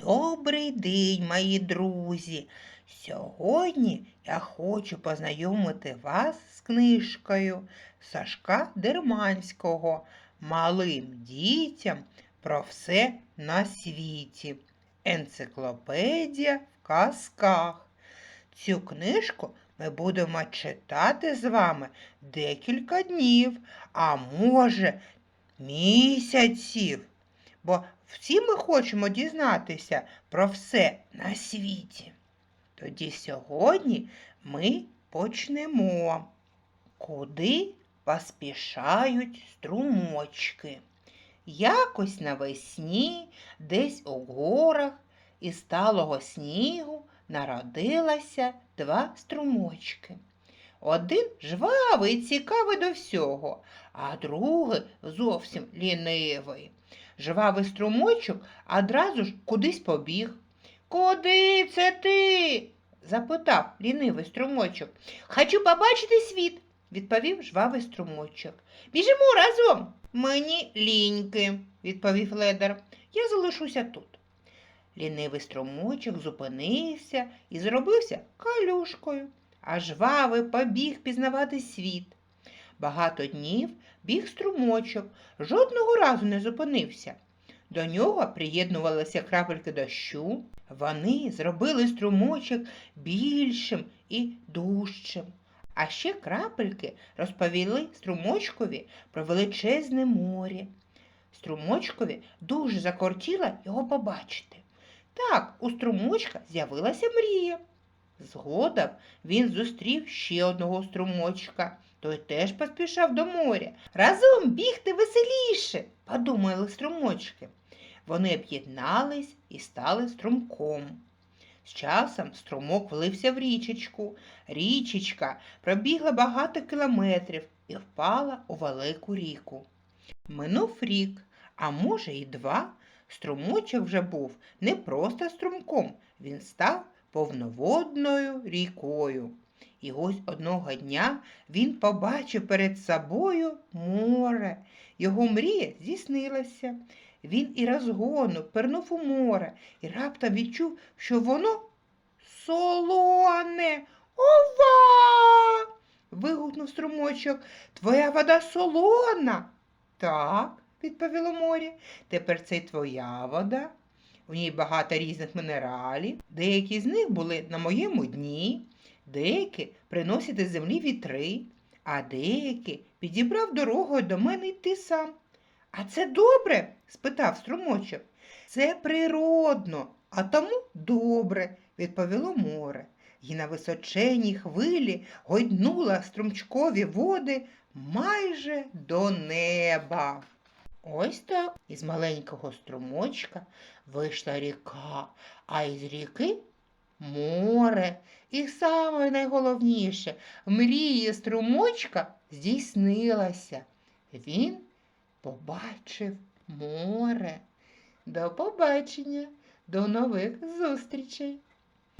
Добрий день, мої друзі! Сьогодні я хочу познайомити вас з книжкою Сашка Дерманського Малим дітям про все на світі. Енциклопедія в казках. Цю книжку ми будемо читати з вами декілька днів, а може місяців. Бо всі ми хочемо дізнатися про все на світі. Тоді сьогодні ми почнемо. Куди поспішають струмочки? Якось навесні, десь у горах із сталого снігу народилося два струмочки. Один жвавий цікавий до всього, а другий зовсім лінивий. Жвавий струмочок одразу ж кудись побіг. Куди це ти? запитав лінивий струмочок. Хочу побачити світ, відповів жвавий струмочок. Біжимо разом. Мені ліньки, відповів ледар. Я залишуся тут. Лінивий струмочок зупинився і зробився калюшкою, а жвавий побіг пізнавати світ. Багато днів біг струмочок, жодного разу не зупинився. До нього приєднувалися крапельки дощу. Вони зробили струмочок більшим і дужчим. А ще крапельки розповіли струмочкові про величезне море. Струмочкові дуже закортіло його побачити. Так, у струмочка з'явилася мрія. Згодом він зустрів ще одного струмочка. Той теж поспішав до моря. Разом бігти веселіше, подумали струмочки. Вони об'єднались і стали струмком. З часом струмок влився в річечку. Річечка пробігла багато кілометрів і впала у велику ріку. Минув рік, а може і два. Струмочок вже був не просто струмком, він став повноводною рікою. І ось одного дня він побачив перед собою море. Його мрія здійснилася. Він і розгону пернув у море і раптом відчув, що воно солоне. Ова! вигукнув струмочок. Твоя вода солона. Так, відповіло море. Тепер це твоя вода. У ній багато різних мінералів. Деякі з них були на моєму дні, деякі приносять із землі вітри, а деякі підібрав дорогою до мене йти сам. А це добре? спитав струмочок. Це природно, а тому добре, відповіло море. І на височеній хвилі гойднула струмчкові води майже до неба. Ось так із маленького струмочка вийшла ріка, а із ріки море. І саме найголовніше, мрія струмочка здійснилася. Він побачив море. До побачення, до нових зустрічей!